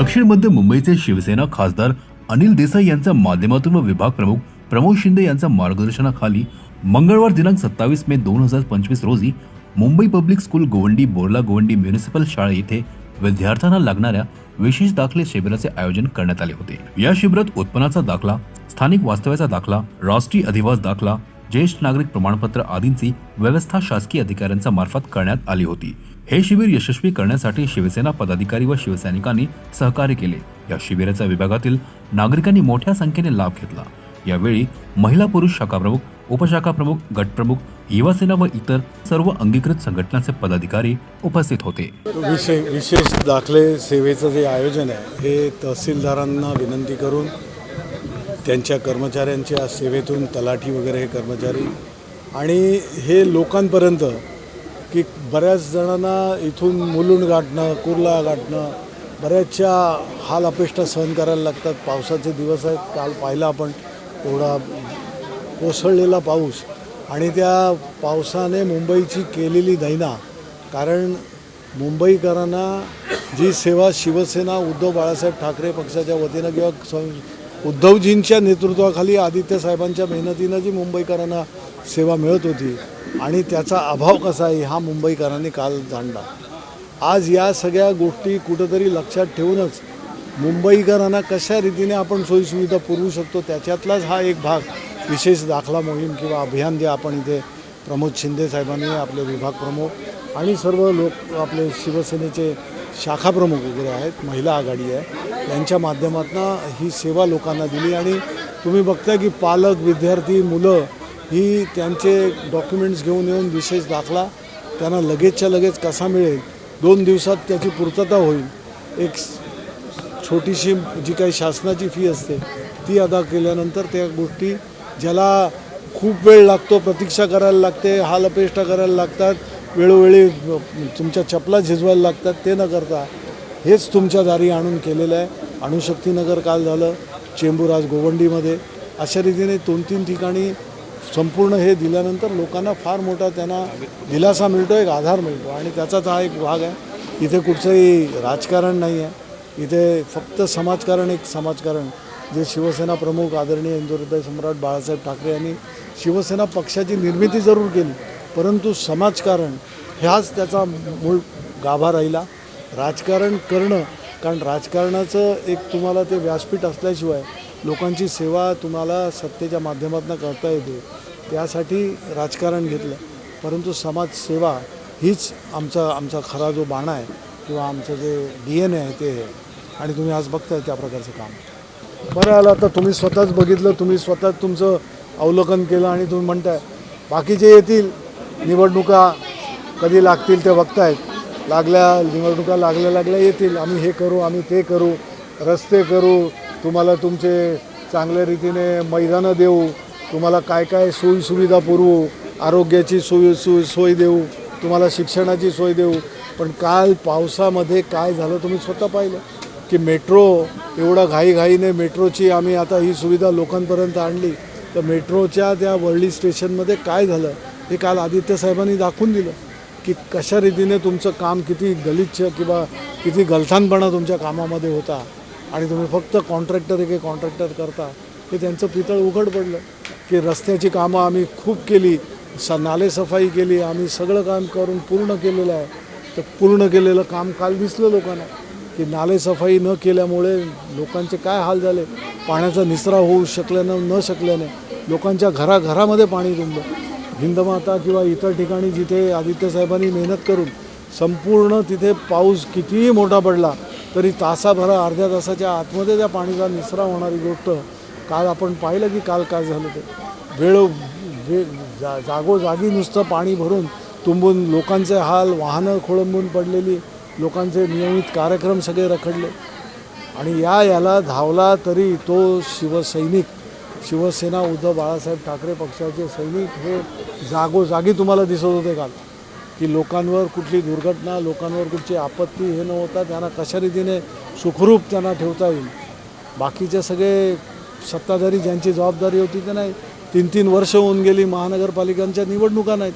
दक्षिण मध्य मुंबईचे शिवसेना खासदार अनिल देसाई यांच्या माध्यमातून व विभाग प्रमुख प्रमोद शिंदे यांच्या मार्गदर्शनाखाली मंगळवार दिनांक सत्तावीस मे दोन हजार पंचवीस रोजी Mumbai public school Govandi Borla Govandi municipal शाळा येथे विद्यार्थ्यांना लागणाऱ्या विशेष दाखले शिबिराचे आयोजन करण्यात आले होते. या शिबिरात उत्पन्नाचा दाखला स्थानिक वास्तव्याचा दाखला राष्ट्रीय अधिवास दाखला ज्येष्ठ नागरिक प्रमाणपत्र आदींची व्यवस्था शासकीय अधिकाऱ्यांच्या मार्फत करण्यात आली होती. हे शिबिर यशस्वी करण्यासाठी शिवसेना पदाधिकारी व शिवसैनिकांनी सहकार्य केले. या शिबिराच्या विभागातील नागरिकांनी मोठ्या संख्येने लाभ घेतला. यावेळी महिला पुरुष शाखा प्रमुख उपशाखा प्रमुख गटप्रमुख युवासेना व इतर सर्व अंगीकृत संघटनांचे पदाधिकारी उपस्थित होते. विशे विशेष दाखले सेवेचं जे आयोजन आहे हे तहसीलदारांना विनंती करून त्यांच्या कर्मचाऱ्यांच्या सेवेतून तलाठी वगैरे हे कर्मचारी आणि हे लोकांपर्यंत की बऱ्याच जणांना इथून मुलुंड गाठणं कुर्ला गाठणं बऱ्याचशा हाल अपेष्टा सहन करायला लागतात. पावसाचे दिवस आहेत. काल पाहिला आपण एवढा कोसळलेला पाऊस आणि त्या पावसाने मुंबईची केलेली दैना. कारण मुंबईकरांना जी सेवा शिवसेना उद्धव बाळासाहेब ठाकरे पक्षाच्या वतीनं किंवा स- उद्धवजींच्या नेतृत्वाखाली आदित्य साहेबांच्या मेहनतीनं जी मुंबईकरांना सेवा मिळत होती आणि त्याचा अभाव कसा आहे हा मुंबईकरांनी काल जाणला. आज या सगळ्या गोष्टी कुठंतरी लक्षात ठेवूनच मुंबईकरांना कशा रीतीने आपण सोयीसुविधा पुरवू शकतो त्याच्यातलाच हा एक भाग विशेष दाखला मोहीम किंवा अभियान जे आपण इथे प्रमोद शिंदे साहेबांनी आपले विभाग प्रमुख आणि सर्व लोक आपले शिवसेनेचे शाखा प्रमुख वगैरे आहेत महिला आघाडी आहे यांच्या माध्यमातून ही सेवा लोकांना दिली. आणि तुम्ही बघताय की पालक विद्यार्थी मुलं ही त्यांचे डॉक्युमेंट्स घेऊन येऊन विशेष दाखला. त्यांना लगेचच्या लगेच कसा मिळेल? दोन दिवसात त्याची पूर्तता होईल. एक छोटीशी जी काही शासनाची फी असते ती अदा केल्यानंतर त्या गोष्टी ज्याला खूप वेळ लागतो प्रतीक्षा करायला लागते हाल अपेष्टा करायला लागतात वेळोवेळी तुमच्या चपला झिजवायला लागतात ते न करता हेच तुमच्या दारी आणून केलेलं आहे. अणुशक्तीनगर काल झालं चेंबूर आज गोवंडीमध्ये. अशा रीतीने दोन तीन ठिकाणी संपूर्ण हे दिल्यानंतर लोकांना फार मोठा त्यांना दिलासा मिळतो एक आधार मिळतो. आणि त्याचाच हा एक भाग आहे. इथे कुठचंही राजकारण नाही आहे इथे फक्त समाजकारण एक समाजकारण. जे शिवसेना प्रमुख आदरणीय हिंदुहृदय सम्राट बाळासाहेब ठाकरे यांनी शिवसेना पक्षाची निर्मिती जरूर केली. परंतु समाजकारण ह्याच त्याचा मूळ गाभा राहिला. राजकारण करणं कारण राजकारणाचं एक तुम्हाला ते व्यासपीठ असल्याशिवाय लोकांची सेवा तुम्हाला सत्तेच्या माध्यमातून करता येते. त्यासाठी राजकारण घेतलं. परंतु समाजसेवा हीच आमचा आमचा खरा जो बाणा आहे किंवा आमचं जे डी एन ए आहे ते आहे. आणि तुम्ही आज बघताय त्या प्रकारचं काम. बरं आलं आता तुम्ही स्वतःच बघितलं तुम्ही स्वतःच तुमचं अवलोकन केलं आणि तुम्ही म्हणताय बाकीचे येतील निवडणुका कधी लागतील ते बघतायत. लागल्या निवडणुका लागल्या लागल्या येतील. आम्ही हे करू आम्ही ते करू रस्ते करू तुम्हाला तुमचे चांगल्या रीतीने मैदानं देऊ तुम्हाला काय काय सोयीसुविधा पुरवू आरोग्याची सोयी सोय सोय देऊ तुम्हाला शिक्षणाची सोय देऊ. पण काल पावसामध्ये काय झालं तुम्ही स्वतः पाहिलं? की मेट्रो एवढा घाईघाईने मेट्रोची आम्ही आता ही सुविधा लोकांपर्यंत आणली. तर मेट्रोच्या त्या वर्ली स्टेशनमध्ये काय झालं हे काल आदित्य साहेबांनी दाखवून दिलं की कशा रीतीने तुमचं काम किती गलिच्छ किंवा किती गलथानपणा तुमच्या कामामध्ये होता. आणि तुम्ही फक्त कॉन्ट्रॅक्टर एक कॉन्ट्रॅक्टर करता हे त्यांचं पितळ उघड पडलं की रस्त्याची कामं आम्ही खूप केली स नालेसफाई केली आम्ही सगळं काम करून पूर्ण केलेलं आहे. तर पूर्ण केलेलं काम काल दिसलं लोकांना की नालेसफाई न केल्यामुळे लोकांचे काय हाल झाले? पाण्याचा निचरा होऊ शकल्यानं न शकल्याने लोकांच्या घराघरामध्ये पाणी तुंबलं हिंदमाता किंवा इतर ठिकाणी जिथे आदित्यसाहेबांनी मेहनत करून संपूर्ण तिथे पाऊस कितीही मोठा पडला तरी तासाभरा अर्ध्या तासाच्या आतमध्ये त्या पाणीचा निसरा होणारी गोष्ट काल आपण पाहिलं की काल काय झालं ते. वेळ वे जा जागोजागी नुसतं पाणी भरून तुंबून लोकांचे हाल वाहनं खोळंबून पडलेली लोकांचे नियमित कार्यक्रम सगळे रखडले. आणि या याला धावला तरी तो शिवसैनिक शिवसेना उद्धव बाळासाहेब ठाकरे पक्षाचे सैनिक हे जागोजागी तुम्हाला दिसत होते काल. की लोकांवर कुठली दुर्घटना लोकांवर कुठची आपत्ती हे न होता त्यांना कशा रीतीने सुखरूप त्यांना ठेवता येईल? बाकीचे सगळे सत्ताधारी ज्यांची जबाबदारी होती ते नाही. तीन तीन वर्ष होऊन गेली महानगरपालिकांच्या निवडणुका नाहीत.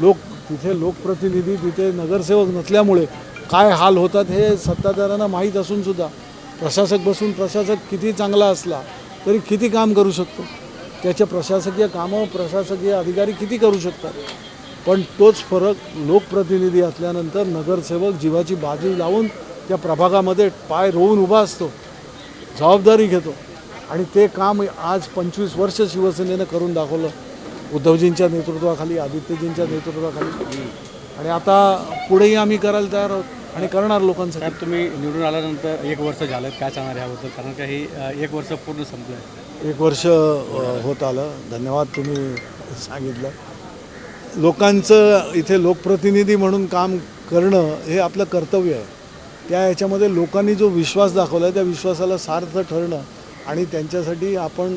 लोक तिथे लोकप्रतिनिधी तिथे नगरसेवक नसल्यामुळे काय हाल होतात हे सत्ताधाऱ्यांना माहीत असूनसुद्धा प्रशासक बसून प्रशासक किती चांगला असला तरी किती काम करू शकतो? त्याचे प्रशासकीय कामं प्रशासकीय अधिकारी किती करू शकतात? पण तोच फरक लोकप्रतिनिधी असल्यानंतर नगरसेवक जीवाची बाजी लावून त्या प्रभागामध्ये पाय रोवून उभा असतो जबाबदारी घेतो. आणि ते काम आज पंचवीस वर्ष शिवसेनेनं करून दाखवलं. उद्धवजींच्या नेतृत्वाखाली आदित्यजींच्या नेतृत्वाखाली. आणि आता पुढेही आम्ही करायला तयार आहोत आणि करणार लोकांसाठी. तुम्ही निवडून आल्यानंतर एक वर्ष झालं काय सांगणार याबद्दल? कारण का हे एक वर्ष पूर्ण संपलं एक वर्ष होत आलं. धन्यवाद तुम्ही सांगितलं. लोकांचं इथे लोकप्रतिनिधी म्हणून काम करणं हे आपलं कर्तव्य आहे. त्या याच्यामध्ये लोकांनी जो विश्वास दाखवला आहे त्या विश्वासाला सार्थ ठरणं आणि त्यांच्यासाठी आपण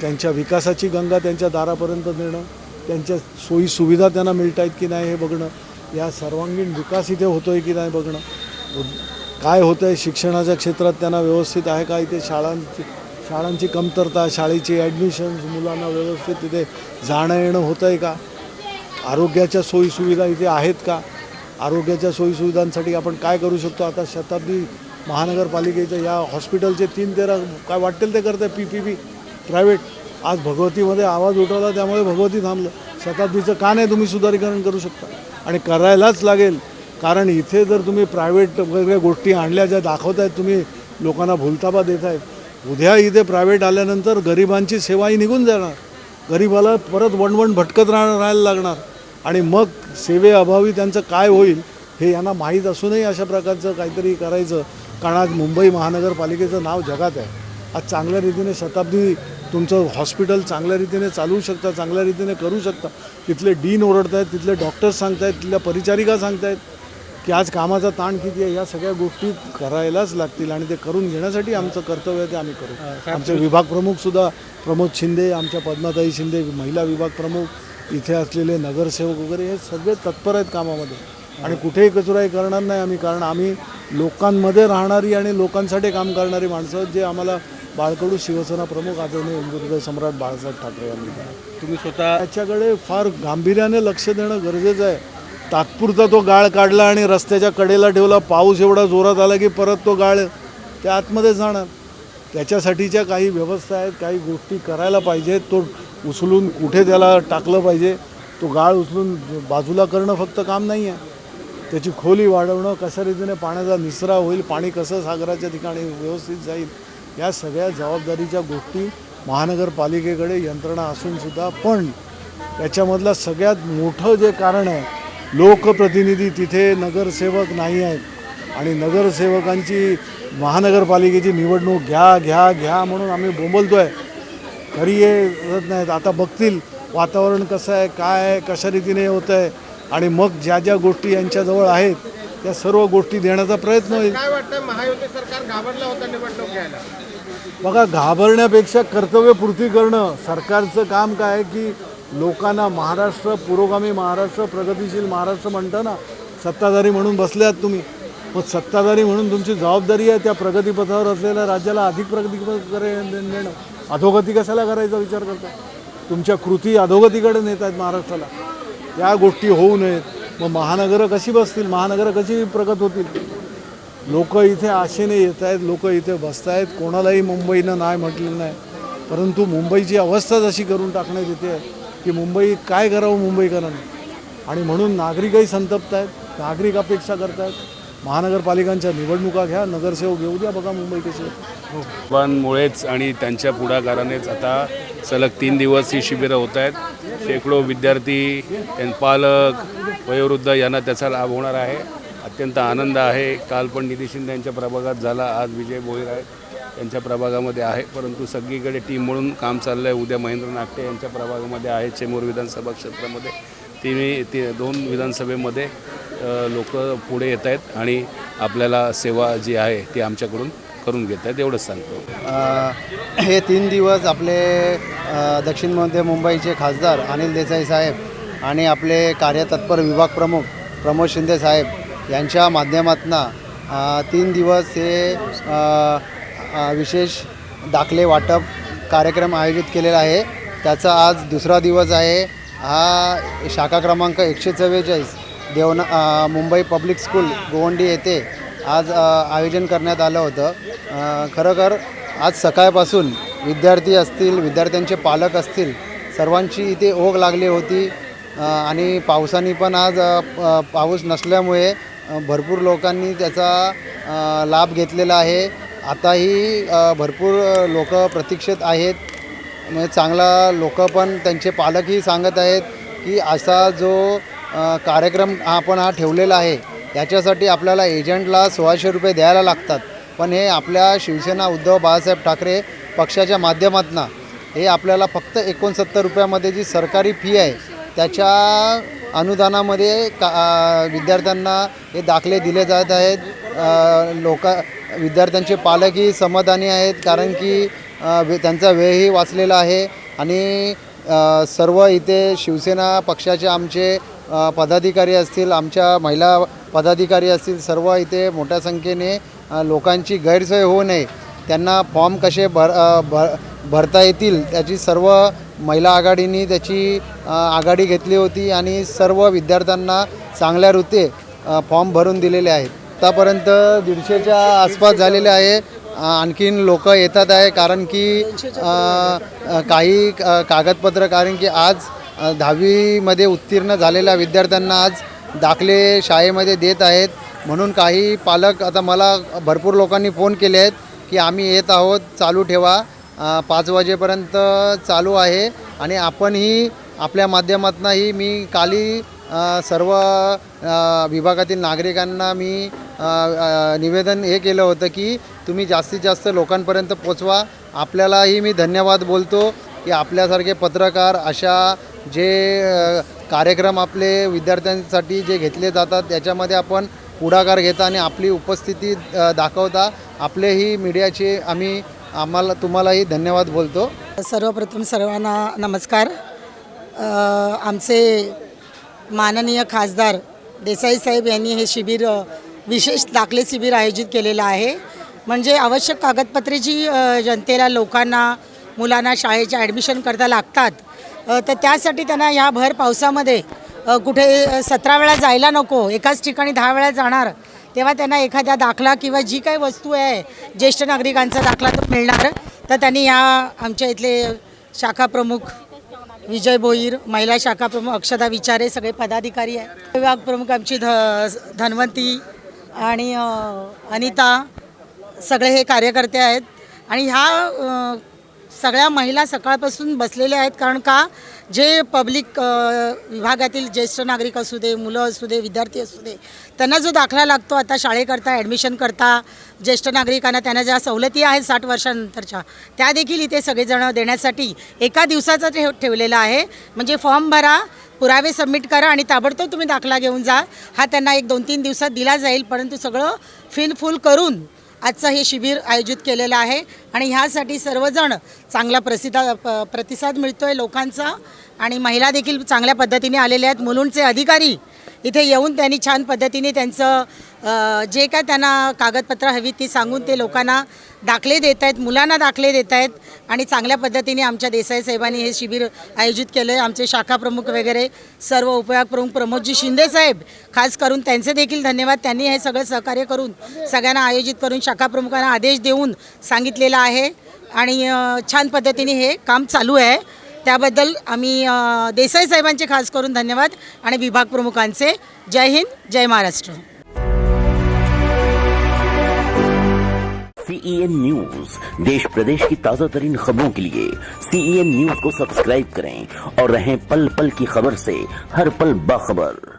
त्यांच्या विकासाची गंगा त्यांच्या दारापर्यंत नेणं त्यांच्या सोयीसुविधा त्यांना मिळत आहेत की नाही हे बघणं या सर्वांगीण विकास इथे होतो आहे की नाही बघणं. काय होतं आहे शिक्षणाच्या क्षेत्रात त्यांना व्यवस्थित आहे का? इथे शाळांची शाळांची कमतरता शाळेची ॲडमिशन्स मुलांना व्यवस्थित तिथे जाणं येणं होतं आहे का? आरोग्याच्या सोयीसुविधा इथे आहेत का? आरोग्याच्या सोयीसुविधांसाठी आपण काय करू शकतो? आता शताब्दी महानगरपालिकेचं या हॉस्पिटलचे तीन तेरा काय वाटेल ते करते पी पी पी प्रायव्हेट. आज भगवतीमध्ये आवाज उठवला त्यामुळे भगवती थांबलं. शताब्दीचं का नाही तुम्ही सुधारीकरण करू शकता? आणि करायलाच लागेल. कारण इथे जर तुम्ही प्रायव्हेट वगैरे गोष्टी आणल्या ज्या दाखवत आहेत तुम्ही लोकांना भुलताबा देत आहेत उद्या इथे प्रायव्हेट आल्यानंतर गरिबांची सेवाही निघून जाणार. गरिबाला परत वणवण भटकत राह राहायला लागणार. आणि मग सेवेअभावी त्यांचं काय होईल हे यांना माहीत असूनही अशा प्रकारचं काहीतरी करायचं. कारण आज मुंबई महानगरपालिकेचं नाव जगात आहे. आज चांगल्या रीतीने शताब्दी तुमचं हॉस्पिटल चांगल्या रीतीने चालवू शकता चांगल्या रीतीने करू शकता. तिथले डीन ओरडत आहेत तिथले डॉक्टर्स सांगतायत तिथल्या परिचारिका सांगतायत. की आज कामाचा ताण किती आहे या सगळ्या गोष्टी करायलाच लागतील आणि ते करून घेण्यासाठी आमचं कर्तव्य आहे ते आम्ही करू. आमचे विभाग प्रमुख सुद्धा प्रमोद शिंदे आमच्या पद्माताई शिंदे महिला विभाग प्रमुख इथे असलेले नगरसेवक वगैरे हे सगळे तत्पर आहेत कामामध्ये. आणि कुठेही कचराई करणार नाही आम्ही कारण आम्ही लोकांमध्ये राहणारी आणि लोकांसाठी काम करणारी माणसं आहेत, जे आम्हाला बाळकडू शिवसेना प्रमुख आदरणीय हिंदुहृदय सम्राट बाळासाहेब ठाकरे यांनी तुम्ही स्वतः त्याच्याकडे फार गांभीर्याने लक्ष देणं गरजेचं आहे. तात्पुरता तो गाळ काढला आणि रस्त्याच्या कडेला ठेवला. पाऊस एवढा जोरात आला की परत तो गाळ त्या आतमध्ये जाणार. त्याच्यासाठीच्या काही व्यवस्था आहेत काही गोष्टी करायला पाहिजेत. तो उचलून कुठे त्याला टाकलं पाहिजे? तो गाळ उचलून बाजूला करणं फक्त काम नाही आहे त्याची खोली वाढवणं कशा रीतीने पाण्याचा निसरा होईल पाणी कसं सागराच्या ठिकाणी व्यवस्थित जाईल या सगळ्या जबाबदारीच्या गोष्टी महानगरपालिकेकडे यंत्रणा असूनसुद्धा पण याच्यामधलं सगळ्यात मोठं जे कारण आहे लोकप्रतिनिधी तिथे नगरसेवक नाही आहेत. आणि नगरसेवकांची महानगरपालिकेची निवडणूक घ्या घ्या घ्या म्हणून आम्ही बोंबलतो आहे तरी येत नाहीत. आता बघतील वातावरण कसं आहे काय आहे कशा रीतीने होतं आहे आणि मग ज्या ज्या गोष्टी यांच्याजवळ आहेत त्या सर्व गोष्टी देण्याचा प्रयत्न होईल. काय वाटतं महायुती सरकार घाबरलं होतं निवडणूक घ्यायला? बघा घाबरण्यापेक्षा कर्तव्यपूर्ती करणं सरकारचं काम काय आहे की लोकांना महाराष्ट्र पुरोगामी महाराष्ट्र प्रगतिशील महाराष्ट्र म्हणतं ना सत्ताधारी म्हणून बसल्यात तुम्ही. मग सत्ताधारी म्हणून तुमची जबाबदारी आहे त्या प्रगतीपथावर असलेल्या राज्याला अधिक प्रगतीकडे नेणं अधोगती कशाला करायचा विचार करता? तुमच्या कृती अधोगतीकडे नेत आहेत महाराष्ट्राला. या गोष्टी होऊ नयेत. मग महानगरं कशी बसतील? महानगरं कशी प्रगत होतील? लोक इथे आशेने येत आहेत लोक इथे बसत आहेत कोणालाही मुंबईनं नाही म्हटलेलं नाही. परंतु मुंबईची अवस्था जशी करून टाकण्यात येते आहे की मुंबई काय करावं मुंबईकरांनी? आणि म्हणून नागरिकही संतप्त आहेत नागरिक अपेक्षा करत आहेत महानगरपालिकांच्या निवडणुका घ्या नगरसेवक येऊ द्या बघा मुंबई कशी हो. मुळेच आणि त्यांच्या पुढाकारानेच आता सलग तीन दिवस ही शिबिरं होत आहेत. शेकडो विद्यार्थी त्यां- पालक वयोवृद्ध यांना त्याचा लाभ होणार आहे. अत्यंत आनंद आहे. काल पण निधी शिंदे यांच्या प्रभागात झाला आज विजय भोईर आहेत. यांच्या प्रभागामध्ये आहे. परंतु सगळीकडे टीम म्हणून काम चाललं आहे उद्या महेंद्र नागटे यांच्या प्रभागामध्ये आहे. चेमूर विधानसभा क्षेत्रामध्ये तिन्ही ती दोन विधानसभेमध्ये लोक पुढे येत आहेत आणि आपल्याला सेवा जी आहे ती आमच्याकडून करून घेत आहेत. एवढंच सांगतो. हे तीन दिवस आपले दक्षिणमध्ये दक्षिण मध्य मुंबईचे खासदार अनिल देसाई साहेब आणि आपले कार्यतत्पर विभाग प्रमुख प्रमोद शिंदे साहेब यांच्या माध्यमातून तीन दिवस हे विशेष दाखले वाटप कार्यक्रम आयोजित केलेला आहे. त्याचा आज दुसरा दिवस आहे. हा शाखा क्रमांक एकशे चव्वेचाळीस देवना मुंबई पब्लिक स्कूल गोवंडी येथे आज आयोजन करण्यात आलं होतं. खरोखर आज सकाळपासून विद्यार्थी असतील विद्यार्थ्यांचे पालक असतील सर्वांची इथे ओघ लागली होती. आणि पावसाने पण आज पाऊस नसल्यामुळे भरपूर लोकांनी त्याचा लाभ घेतलेला आहे. आताही भरपूर लोक प्रतीक्षेत आहेत. म्हणजे चांगला लोक पण त्यांचे पालकही सांगत आहेत की असा जो कार्यक्रम आपण हा ठेवलेला आहे याच्यासाठी आपल्याला एजंटला सोळाशे रुपये द्यायला लागतात. पण हे आपल्या शिवसेना उद्धव बाळासाहेब ठाकरे पक्षाच्या माध्यमातून हे आपल्याला फक्त एकोणसत्तर रुपयामध्ये जी सरकारी फी आहे त्याच्या अनुदानामध्ये का विद्यार्थ्यांना हे दाखले दिले जात आहेत. लोक विद्यार्थ्यांचे पालकही समाधानी आहेत कारण की वे- त्यांचा वेळही वाचलेला आहे आणि सर्व इथे शिवसेना पक्षाचे आमचे पदाधिकारी असतील आमच्या महिला पदाधिकारी असतील सर्व इथे मोठ्या संख्येने लोकांची गैरसोय होऊ नये. त्यांना फॉर्म कसे भर भर भरता येतील त्याची सर्व महिला आघाडीने त्याची आघाडी घेतली होती आणि सर्व विद्यार्थ्यांना चांगल्या रीते फॉर्म भरून दिलेले आहेत. आतापर्यंत दीडशेच्या आसपास झालेले आहे. आणखीन लोक येतात आहे कारण की काही कागदपत्र कारण की आज दहावीमध्ये उत्तीर्ण झालेल्या विद्यार्थ्यांना आज दाखले शाळेमध्ये देत आहेत. म्हणून काही पालक आता मला भरपूर लोकांनी फोन केले आहेत की आम्ही येत आहोत चालू ठेवा. पाच वाजेपर्यंत चालू आहे. आणि आपणही आपल्या माध्यमातूनही मी काली सर्व विभागातील नागरिकांना मी निवेदन हे केलं होतं की तुम्ही जास्तीत जास्त लोकांपर्यंत पोचवा. आपल्यालाही मी धन्यवाद बोलतो की आपल्यासारखे पत्रकार अशा जे कार्यक्रम आपले विद्यार्थ्यांसाठी जे घेतले जातात त्याच्यामध्ये आपण पुढाकार घेता आणि आपली उपस्थिती दाखवता. आपलेही मीडियाचे आम्ही आम्हाला तुम्हालाही धन्यवाद बोलतो. सर्वप्रथम सर्वांना नमस्कार. आमचे माननीय खासदार देसाई साहेब यांनी हे शिबिर विशेष दाखले शिबिर आयोजित केलेलं आहे. म्हणजे आवश्यक कागदपत्रे जी जनतेला लोकांना मुलांना शाळेच्या ॲडमिशन करता लागतात तर त्यासाठी त्यांना या भर पावसामध्ये कुठे सतरा वेळा जायला नको एकाच ठिकाणी दहा वेळा जाणार तेव्हा त्यांना एखाद्या दाखला किंवा जी काही वस्तू आहे ज्येष्ठ नागरिकांचा दाखला तो मिळणार तर त्यांनी या आमच्या इथले शाखा प्रमुख विजय भोईर महिला शाखा प्रमुख अक्षता विचारे सगळे पदाधिकारी आहे विभाग प्रमुख आमची ध धन्वंती आणि अनिता सगळे हे कार्यकर्ते आहेत. आणि ह्या सगळ्या महिला सकाळपासून बसलेल्या आहेत कारण का? जे पब्लिक विभागातील ज्येष्ठ नागरिक असू दे मुलं असू दे विद्यार्थी असू दे त्यांना जो दाखला लागतो आता शाळेकरता ॲडमिशन करता ज्येष्ठ नागरिकांना त्यांना ज्या सवलती आहेत साठ वर्षानंतरच्या त्या देखील इथे सगळेजण देण्यासाठी एका दिवसाचा ठेव ठेवलेला आहे. म्हणजे फॉर्म भरा पुरावे सबमिट करा आणि ताबडतोब तुम्ही दाखला घेऊन जा. हा त्यांना एक दोन तीन दिवसात दिला जाईल परंतु सगळं फिलफुल करून आजचं हे शिबिर आयोजित केलेलं आहे आणि ह्यासाठी सर्वजण चांगला प्रसिद्ध प प्रतिसाद मिळतो आहे लोकांचा आणि महिला देखील चांगल्या पद्धतीने आलेल्या आहेत. मुलुंडचे अधिकारी इथे येऊन त्यांनी छान पद्धतीने त्यांचं जे काय त्यांना कागदपत्र हवी ती सांगून ते लोकांना दाखले देत आहेत मुलांना दाखले देत आहेत आणि चांगल्या पद्धतीने आमच्या देसाई साहेबांनी हे शिबिर आयोजित केलं आहे आमचे शाखा प्रमुख वगैरे सर्व उपयोग प्रमुख प्रमोदजी शिंदे साहेब खास करून त्यांचे देखील धन्यवाद. त्यांनी हे सगळं सहकार्य करून सगळ्यांना आयोजित करून शाखा प्रमुखांना आदेश देऊन सांगितलेला आहे. आणि छान पद्धतीने हे काम चालू आहे. त्याबद्दल आम्ही देसाई साहेबांचे खास करून धन्यवाद आणि विभाग प्रमुखांचे. जय हिंद जय महाराष्ट्र. सीईएन न्यूज देश प्रदेश की ताजा तरीन खबरों के लिए सीईएन न्यूज को सब्सक्राइब करें और रहें पल पल की खबर से हर पल बाखबर।